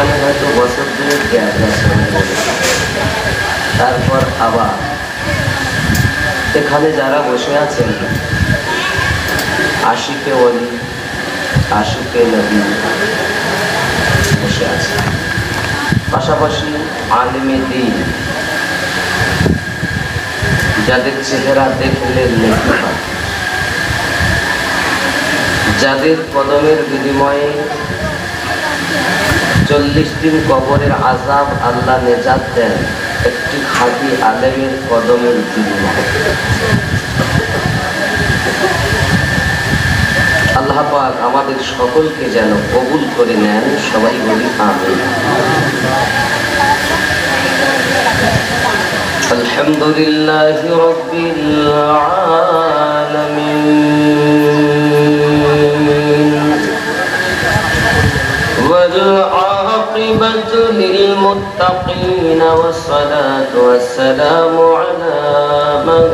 এখানে হয়তো বছর দুয়েক গ্যাপ তারপর আবার। এখানে যারা বসে আছেন, আশিকে অলি আশিকে নবী বসে আছে। পাশাপাশি আলিমে দিন, যাদের চেহারা দেখলে লেখা যাদের কদমের বিনিময়ে চল্লিশ দিন কবরের আজাব আল্লাহ নেজাত দেন একটি খাঁটি আলেমের কদমের বিনিময়ে আল্লাহ পাক আমাদের সকলকে যেন কবুল করে নেন সবাই বলি আমি الحمد لله رب العالمين للمتقين والصلاة والسلام على من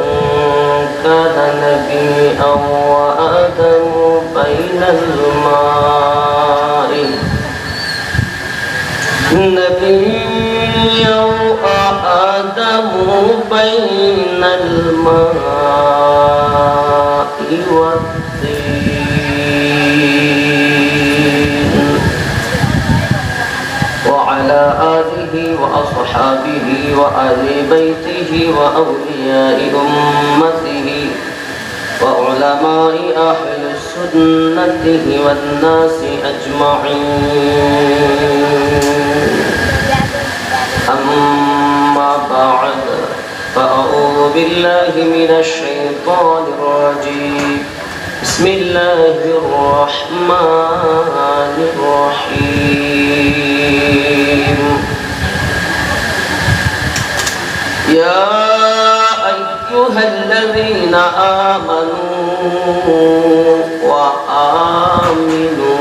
كان نبيا وآدم بين الماء. نبيا وآدم بين الماء وأصحابه وآل بيته وأولياء أمته وعلماء أهل سنته والناس أجمعين. أما بعد فأعوذ بالله من الشيطان الرجيم. بسم الله الرحمن الرحيم. يا أيها الذين آمنوا وآمنوا.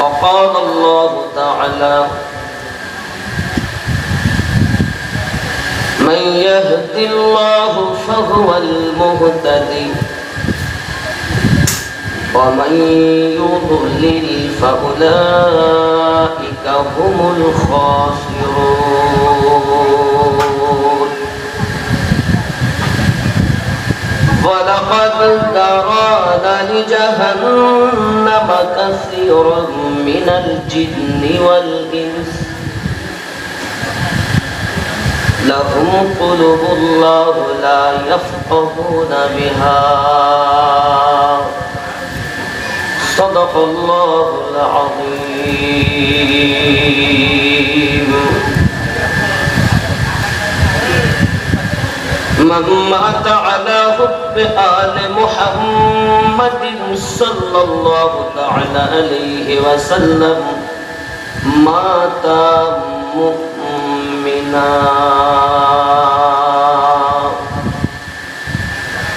وقال الله تعالى من يهد الله فهو المهتدي ومن يضلل فأولئك هم الخاسرون. ولقد ذرانا لجهنم كثيرا من الجن والإنس. لهم قلوب الله لا يفقهون بها. صدق الله العظيم. من مات على حب آل محمد صلى الله تعالى عليه وسلم مات مؤمنا.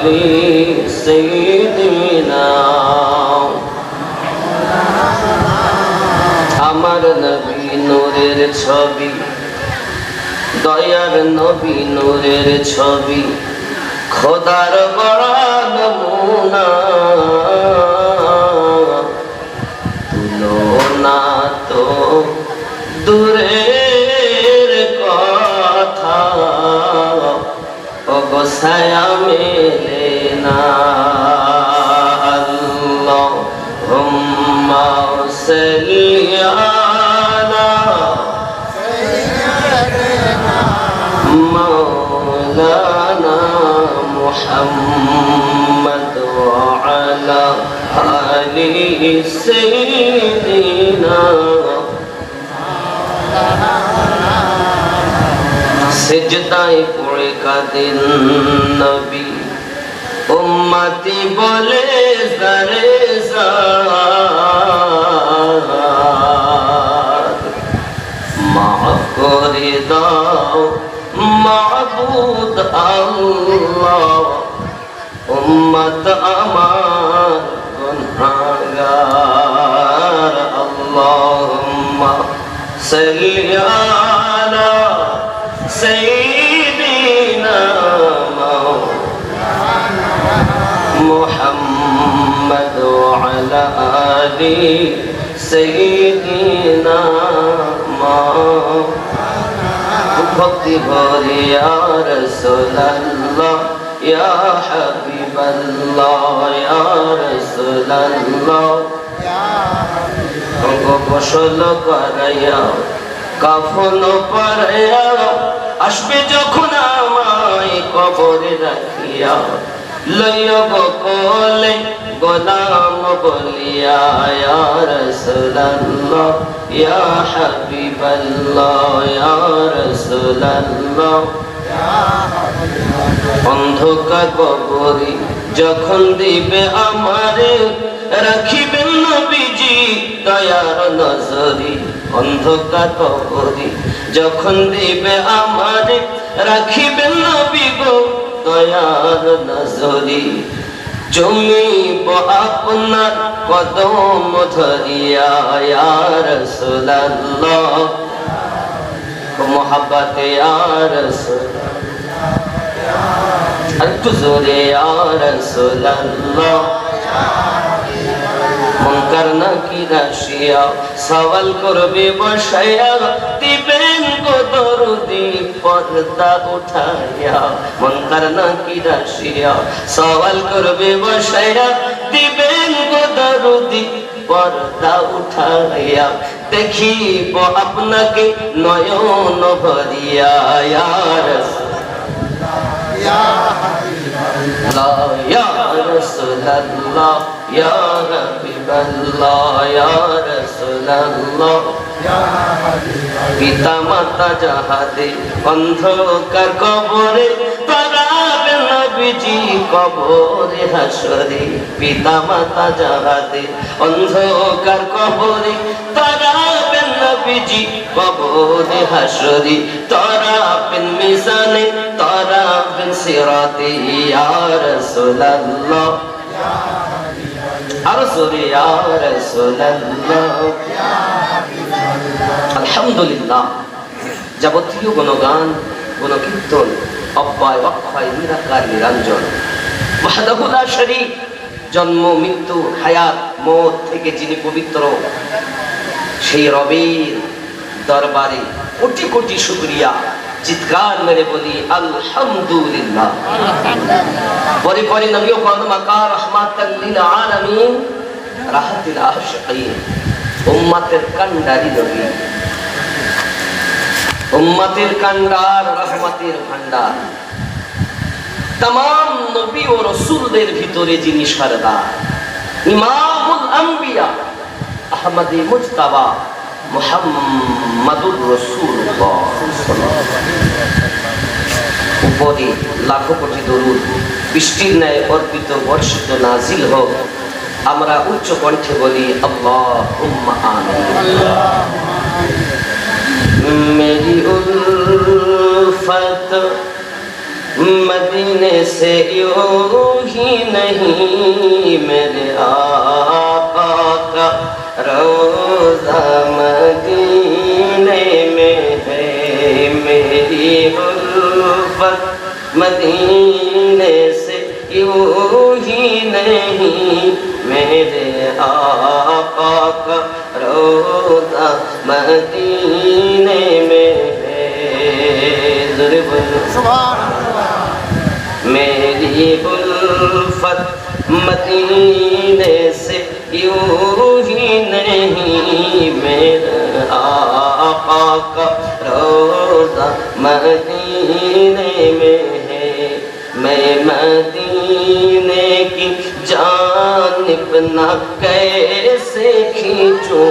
آل سيدنا আমার নবী নূরের ছবি দয়ার নবী নূরের ছবি খোদার বড় নমুনা তুলনা তো দূরের কথা سيميلنا اللهم ارسل على سيدنا مولانا محمد وعلى اله سيدنا সেজদায় পড়ে কাঁদেন নবী। উম্মতি বলে, সারে মাফ করে দাও মাবুদ আল্লাহ। উম্মত আমার গুনাহগার আল্লাহুম্মা সাল্লি সাইয়্যিদিনা محمد وعلى آل سيدنا ভক্তি ভরে ইয়া রাসূলুল্লাহ ইয়া হাবিবাল্লাহ ইয়া রাসূলুল্লাহ অঙ্গ ফসল করাইয়া কাফন পরাইয়া আসবে যখন আমায় কবরে রাখিয়া। লইব কোলে গোলাম বলিয়া, ইয়া রাসূলুল্লাহ, ইয়া হাবিবাল্লাহ, ইয়া রাসূলুল্লাহ। অন্ধকার কবরে যখন দিবে আমারে, রাখিবেন নবীজি দয়ার নজরে, অন্ধকার কবরে যখন দিবে আমারে রাখিবেন নবী গো দয়ার নজরে। জমিব আপনার কদম ধরিয়া রাসূলুল্লাহ। মোহাব্বত রাসূলুল্লাহ। একটু জোরে, ইয়া রাসূলুল্লাহ। মনকার নাকি রাশিয়া? সওয়াল করবে বসাইয়া দিবেন গো দরদি পর্দা উঠাইয়া। মনকার নাকি রাশিয়া? সওয়াল করবে বসাইয়া দিবেন গো দরদি পর্দা উঠাইয়া। দেখিব আপনাকে নয়ন ভরিয়া ইয়া রাসূলুল্লাহ ইয়া ইয়া পিতা মাতা যাহাদে অন্ধকার কবরে নবীজি নবীজি তারাবেন তারাবেন সিরাতে ইয়া আরও জোরে আলহামদুলিল্লাহ যাবতীয় গুণগান, গুণকীর্তন, অব্যয়, অক্ষয়, নিরাকার, নিরঞ্জন। মাহাদাহুল্লাহ শরীফ, জন্ম, মৃত্যু, হায়াত, মত থেকে যিনি পবিত্র, সেই রবের দরবারে কোটি কোটি শুক্রিয়া। চিৎকার মেরে বলি, আলহামদুলিল্লাহ। পরে পরে নবী রহমাতাল লিল আলামিন রাহাতিল উম্মাতের কান্ডারি নবী। উম্মাতের কান্ডার রহমতের ভান্ডার তাম নবী ও ভিতরে যিনি সরদার, ইমামুল আম্বিয়া, আহমদে মুজতাবা মুহাম্মাদুর রাসূলুল্লাহ উপরে লাখো কোটি দরুদ বৃষ্টির ন্যায় অর্পিত বর্ষিত নাজিল হোক আমরা উচ্চ কণ্ঠে বলি আল্লাহ मेरी उल्फत मदीने से यूं ही नहीं मेरे مدینے سے یوں ہی نہیں، میرے آقا کا روتا مدینے میں میری بلفت مدینے سے یوں ہی نہیں میرا آقا کا روزہ مدینے نہ کیسے کھینچوں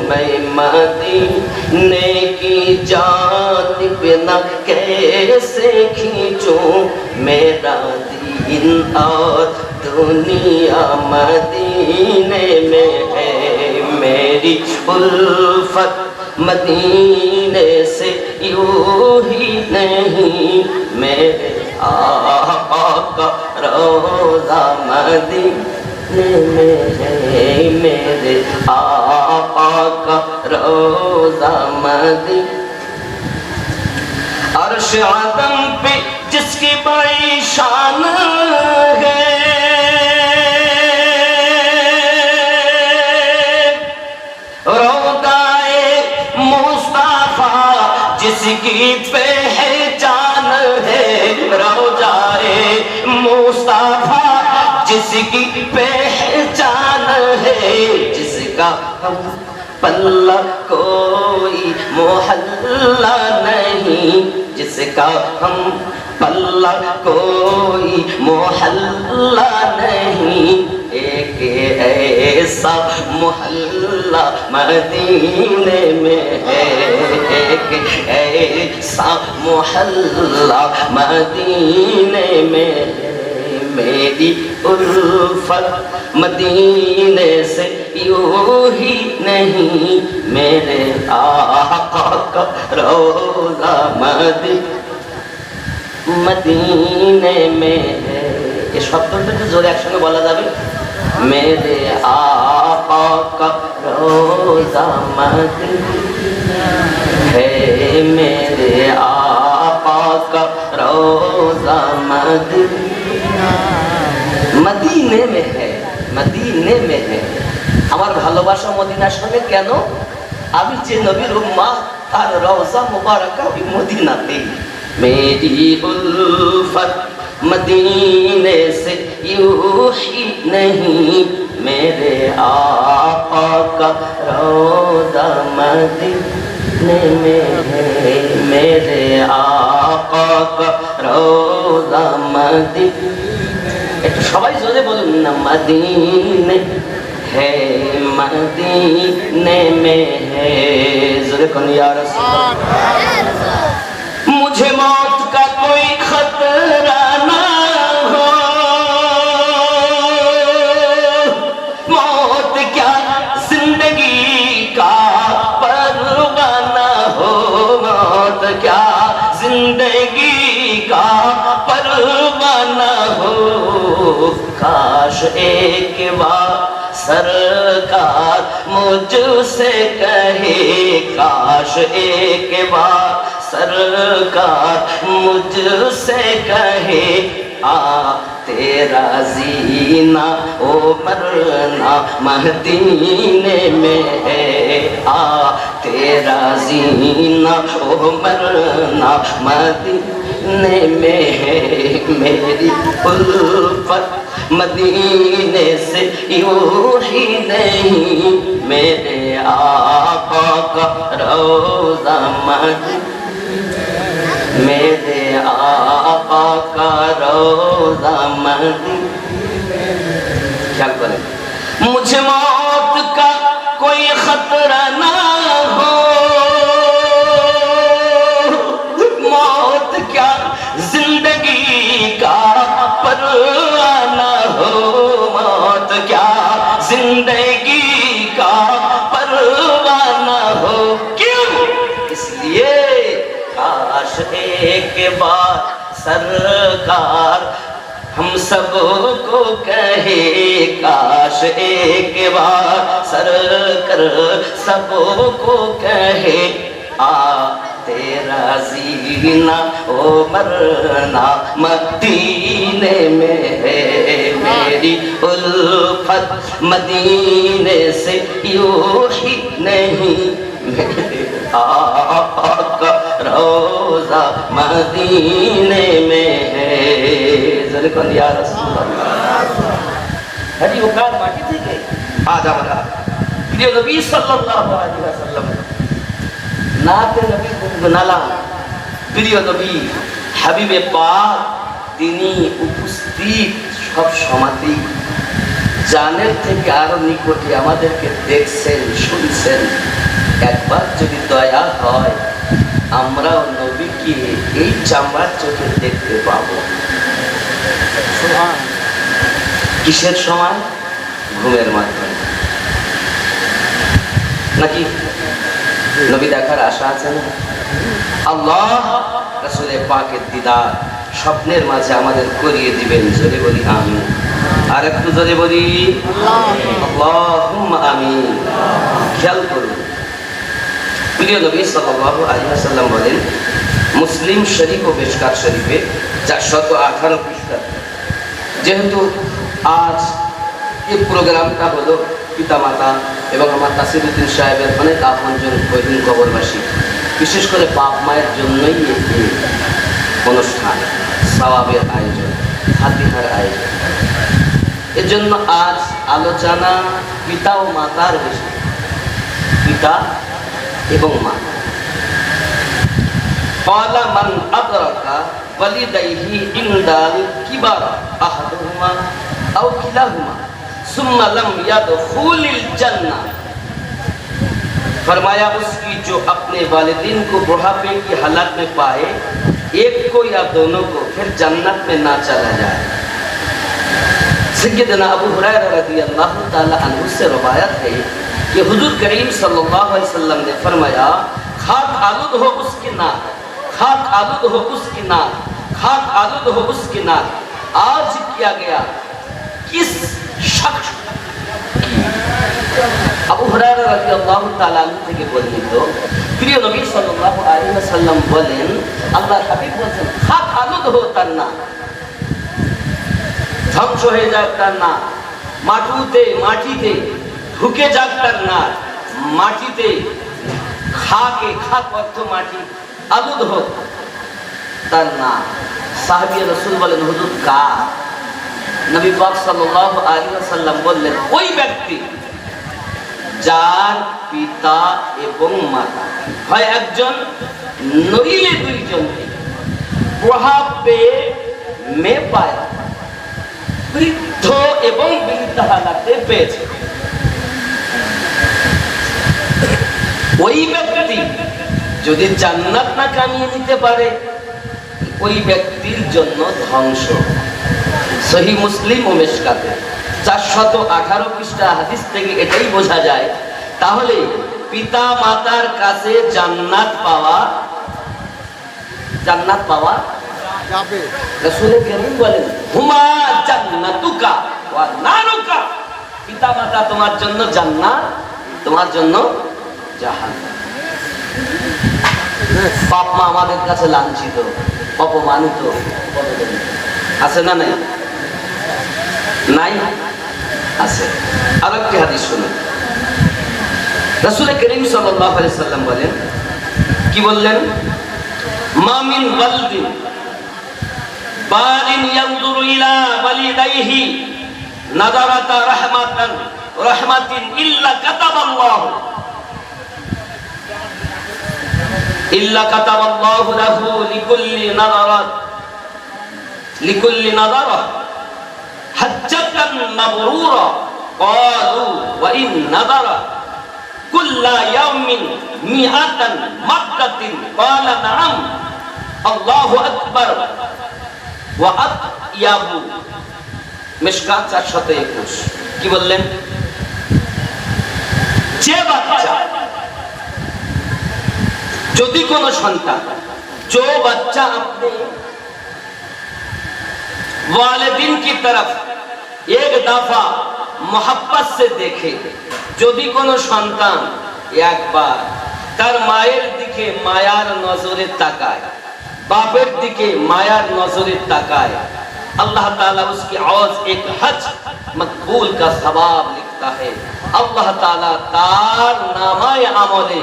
میں مدینے کی جانب نہ کیسے کھینچوں میرا دین اور دنیا مدینے میں ہے میری الفت مدینے سے یوں ہی نہیں میرے آقا کا روزہ مدینے میرے میرے آقا کا روزہ مدی عرش عدم پہ جس کی بائی شان ہے۔ جس کی پہچان ہے۔ رو جائے جس کی پہچان ہے، جس کا ہم پلہ کوئی محلہ نہیں، جس کا ہم پلہ کوئی محلہ نہیں۔ ایک ایسا محلہ مدینے میں ہے۔ ایک ایسا محلہ مدینے میں ہے۔ मेरी उल्फत मदीने से यूं ही नहीं मेरे आका का रोजा मदी मदीने में है ये शब्दों पे जोर एक्शन में बोला जाए मेरे आका का रोजा मदीना है मेरे आका का रोजा मदीना মদিনে মে হে, মদিনে মে হে। আমার ভালোবাসা মদিনা সঙ্গে কেন? আমি যে নবীর উম্মা তার রওজা মুবারক ওই মদিনাতে মেরি উলফত মদিনে সে ইউহি নহীं মেরে আপা কা রওজা মদিনে মে হে, মেরে আপা কা রওজা মদিনে সবাই জোরে বলুন না মদিনে হে মদিনে মে হে। জোরে কোন رخ کاش ایک بار سرکار مجھ سے کہے، کاش ایک بار سرکار مجھ سے کہے، آ تیرا زینہ او مرنا مہدینے میں ہے، آ تیرا زینہ او مرنا مہدینے فتنے میں ہے میری الفت مدینے سے یوں ہی نہیں، میرے آقا کا روزہ مجھ میرے آقا کا روزہ مجھ مجھے موت کا کوئی خطرہ نہ بات سرکار، ہم سب کو کہے، کاش ایک بار سر کر سب کو کہے، آتے تیرا زینا او مرنا، مدینے میں ہے میری الفت، مدینے سے یوں ہی نہیں، میرے آقا رو रोजा मदीने में है জোরে কোন ইয়া রাসূলুল্লাহ হাজি ওকার মাটি থেকে আজ আমরা প্রিয় নবী সাল্লাল্লাহু আলাইহি ওয়াসাল্লাম নাতে নবী গুনগুনালা প্রিয় নবী হাবিবে পাক তিনি উপস্থিত সব সমাতেই জানের থেকে আরো নিকটে আমাদেরকে দেখছেন শুনছেন একবার যদি দয়া হয় আমরাও নবীকে এই চামড়ার চোখে দেখতে পাবো? কিসের সময় ঘুমের মাধ্যমে। নাকি? নবী দেখার আশা আছে না? আল্লাহ রাসূলে পাকের দিদার স্বপ্নের মাঝে আমাদের করিয়ে দিবেন জোরে বলি আমি আর একটু জোরে বলি আমি খেয়াল করুন। প্রিয় নবী সাল্লাল্লাহু আলাইহি ওয়াসাল্লাম বলেন মুসলিম শরীফ ও বেশকার শরীফে, যা চারশত আঠারো পৃষ্ঠা যেহেতু আজ এই প্রোগ্রামটা হলো পিতামাতা এবং আমার তাসিরুদ্দিন সাহেবের অনেক আপনজন বহিন কবরবাসী, বিশেষ করে বাপ মায়ের জন্যই এই অনুষ্ঠান, সওয়াবের আয়োজন, হাতিহার আয়োজন। এর জন্য আজ আলোচনা পিতা ও মাতার বিষয়, পিতা এবং মাতা قال من ادرك ولديه عند الكبر احدهما او كلاهما ثم لم يدخل الجنہ فرمایا، اس کی جو اپنے والدین کو بڑھاپے کی حالت میں پائے، ایک کو یا دونوں کو پھر جنت میں نہ چلا جائے۔ سیدنا ابو حریر رضی اللہ تعالیٰ عنہ سے روایت ہے کہ حضور کریم صلی اللہ علیہ وسلم نے فرمایا، خاک آلود ہو اس کی نہ ہے खाक आलूद हो उसकी नाक खाक आलूद हो उसकी नाक आज किया गया किस शख्स আবু হুরায়রা রাদিয়াল্লাহু তাআলা আনহু থেকে বর্ণিত প্রিয় নবী সাল্লাল্লাহু আলাইহি ওয়াসাল্লাম বলেন আল্লাহর হাবিব বলেন খাক আলুদ হো তার না ধ্বংস হয়ে যাক তার না মাটুতে মাটিতে ঢুকে যাক তার না মাটিতে খাকে খাক অর্থ মাটি আলুদ হোক, তার না। সাহাবী রসুল বলেন, হুজুর কা নবী পাক ওয়াসাল্লাম বললেন, ওই ব্যক্তি যার পিতা এবং মাতা হয় একজন নইলে দুইজন। প্রভাব পেয়ে মেয়ে পায় বৃদ্ধ এবং বৃদ্ধ হালাতে পেয়েছে। ওই ব্যক্তি যদি জান্নাত না কামিয়ে নিতে পারে, ওই ব্যক্তির জন্য ধ্বংস। সহি মুসলিম ও মেশকাতে। চারশত আঠারো পৃষ্ঠা হাদিস থেকে এটাই বোঝা যায়, তাহলে পিতা মাতার কাছে জান্নাত পাওয়া জান্নাত পাওয়া যাবে। কারীম বলেন, হুমা পিতা মাতা তোমার জন্য জান্নাত, তোমার জন্য জাহান্নাম। বাপ মা আমাদের কাছে লাঞ্ছিত, অপমানিত। আছে না নাই? নাই? আছে। আর একটি হাদিস শুনুন। রাসূল করিম সাল্লাম বলেন, কি বললেন? মামিন ওয়ালদিন বালিন ইয়ানজুরু ইলা ওয়ালিদাইহি নাযারাতা রাহমাতান, রাহমাতিন ইল্লা কাতাবাল্লাহু। ইল্লা কাতাবাল্লাহু লাহু লিকুল্লি নাদারাত, লিকুল্লি নাদারা হাজ্জাতান মাবরুরা, ক্বালু ওয়া ইন নাদারা, কুল্লা ইয়াউমিন মিআতান মাররাতিন ক্বালা নাআম, আল্লাহু আকবার ওয়া আতইয়াবু মিশকাত 421 কি বললেন? যে বাচ্চা যদি কোনো সন্তান जो बच्चा अपने वालिदिन की तरफ एक दफा मोहब्बत से देखे যদি কোনো সন্তান একবার তার মায়ের দিকে মায়ার নজরে তাকায় বাপের দিকে মায়ার নজরে তাকায় अल्लाह ताला उसकी आवाज एक हज मकबूल का सवाब लिखता है अल्लाह ताला তার নামায় আমলে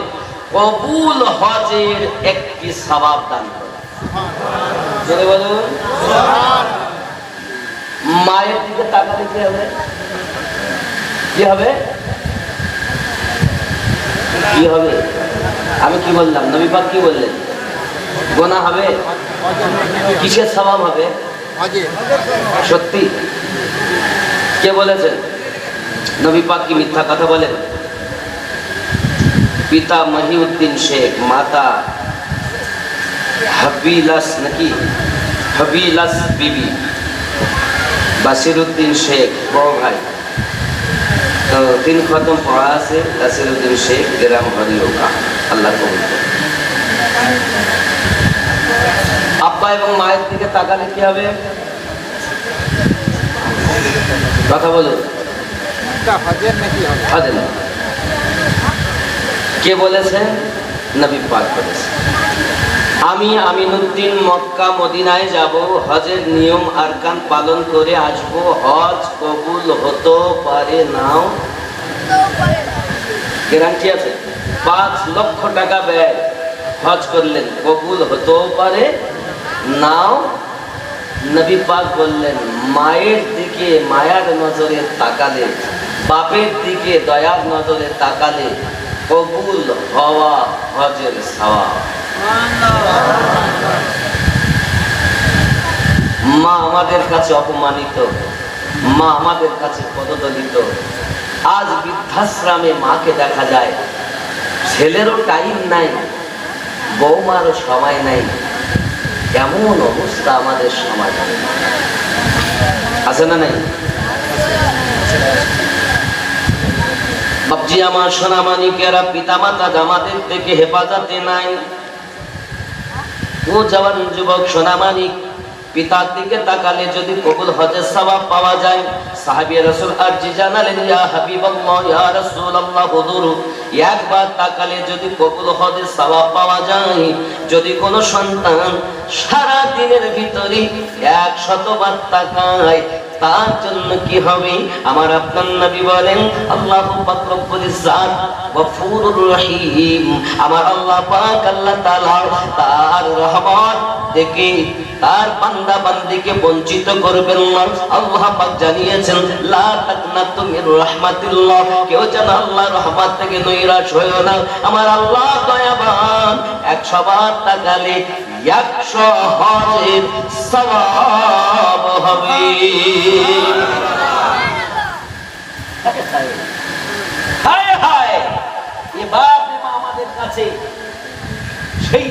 কবুল হজের একটি সওয়াব দান করে। বলুন। মায়ের দিকে তাকালে কি হবে? কি হবে? কি হবে? আমি কি বললাম? নবী পাক কি বললেন? গোনা হবে? কিসের স্বভাব হবে? সত্যি? কে বলেছেন? নবী পাক কি মিথ্যা কথা বলেন? পিতা মহিউদ্দিন শেখ মাতা হাবিলাস নাকি? হাবিলাস বিবি। বাসিরুদ্দিন শেখ বড় ভাই। তো তিন খতম পড়া আছে নাসিরুদ্দিন শেখ গ্রাম হরিওকা। আল্লাহ কবুল আব্বা এবং মায়ের দিকে তাকালে কি হবে? কথা বলুন। হজের নাকি না। কে বলেছে? নবী পাক বলেছে। আমি আমিনুদ্দিন মক্কা মদিনায় যাব, হজের নিয়ম আরকান পালন করে আসব। হজ কবুল হতো পারে নাও। গ্যারান্টি আছে? পাঁচ লক্ষ টাকা ব্যয়। হজ করলেন, কবুল হতেও পারে নাও। নবী পাক বললেন, মায়ের দিকে, মায়ার নজরে তাকালে, বাপের দিকে দয়ার নজরে তাকালে কবুল হওয়া, হজের মা আমাদের কাছে অপমানিত, মা আমাদের কাছে পদদলিত। আজ বৃদ্ধাশ্রমে মাকে দেখা যায়। ছেলেরও টাইম নাই, বৌমারও সময় নাই। এমন অবস্থা আমাদের সমাজ? আছে না নাই? বাপজি আমার সোনামানিকেরা পিতামাতা জামাদের থেকে হেফাজতে নাই। ও জওয়ান যুবক সোনামানিক, পিতার দিকে তাকালে যদি কবুল হজের সওয়াব পাওয়া যায়, সাহাবী রাসূল আরজি জানালেন, ইয়া হাবিবাল্লাহ, ইয়া রাসূলুল্লাহ, হুজুর। একবার তাকালে যদি কবুল হজের সওয়াব পাওয়া যায়, যদি কোনো সন্তান সারা দিনের ভিতরে এক শতবার তাকায় তার জন্য কি হবে? আমার আপনার নবী বলেন, আল্লাহ পাক রব্বুল ইজ্জাত, গফুরুর রহিম। আমার আল্লাহ পাক, আল্লাহ তাআলা তার রহমত থেকে তার বান্দা বান্দিকে বঞ্চিত করবেন না। আল্লাহ পাক জানিয়েছেন, লা তাকনাতু মির রাহমাতিল্লাহ। কেউ যেন আল্লাহ রহমত থেকে নৈরাশ হয়েও না। আমার আল্লাহ দয়াবান একশো বার তাকালে একশো হজের সওয়াব হবে।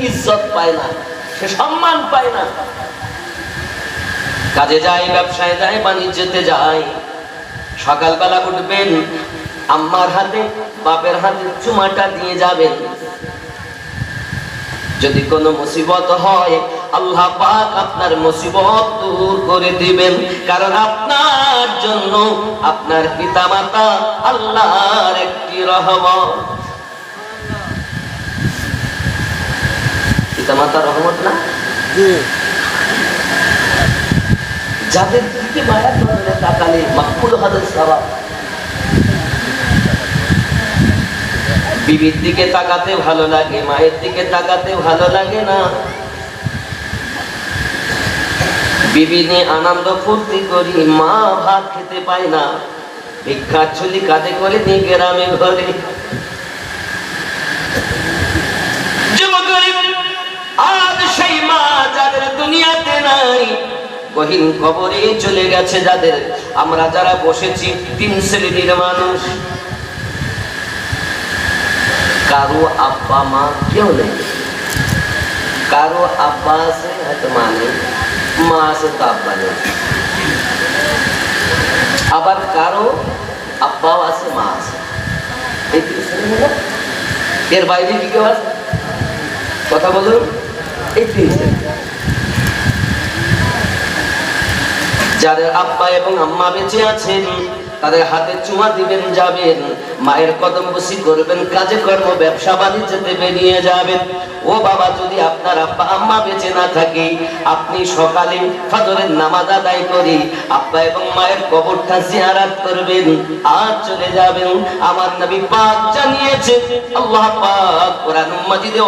ইজ্জত পায় না, সে সম্মান পায় না। কাজে যায়, ব্যবসায় যায়, বাণিজ্যতে যায়। সকালবেলা উঠবেন, আম্মার হাতে, বাপের হাতে চুমাটা দিয়ে যাবেন। যদি কোনো মুসিবত হয় আল্লাহ পাক আপনার মুসিবত দূর করে দিবেন। কারণ আপনার জন্য আপনার পিতামাতা আল্লাহর একটি রহমত। পিতামাতা রহমত না? জি। যাদের দিকে মায়ার নজরে তাকালে মাকবুল হাজার সওয়াব বিবির দিকে তাকাতে ভালো লাগে, মায়ের দিকে তাকাতে ভালো লাগে না। বিবি নিয়ে আনন্দ ফুর্তি করি, মা ভাত খেতে পায় না। ভিক্ষার ছুলি কাঁধে করে নিয়ে গ্রামে ঘরে। আজ সেই মা যাদের দুনিয়াতে নাই। গহীন কবরে চলে গেছে যাদের। আমরা যারা বসেছি, তিন শ্রেণির মানুষ। কারও আব্বা মা কেউ নেই। কারও আব্বা আছে, হয়তো মা নেই। মা আছে, তো আব্বা নেই। আবার কারও আব্বাও আছে, মা আছে। এর বাইরে কি কেউ আছে? কথা বলুন। এই যাদের আব্বা এবং আম্মা বেঁচে আছেন তাদের হাতে চুমা দিবেন, যাবেন। মায়ের কদম বসি করবেন, কাজে কর্ম, ব্যবসা বাণিজ্যতে বেরিয়ে যাবেন। ও বাবা, যদি আপনার আব্বা, আম্মা বেঁচে না থাকে, আপনি সকালে ফজরের নামাজ আদায় করে আব্বা এবং মায়ের কবরটা জিয়ারাত করবেন, আর চলে যাবেন। আমার নবী পাক জানিয়েছে আল্লাহ পাক কোরআন মাজিদে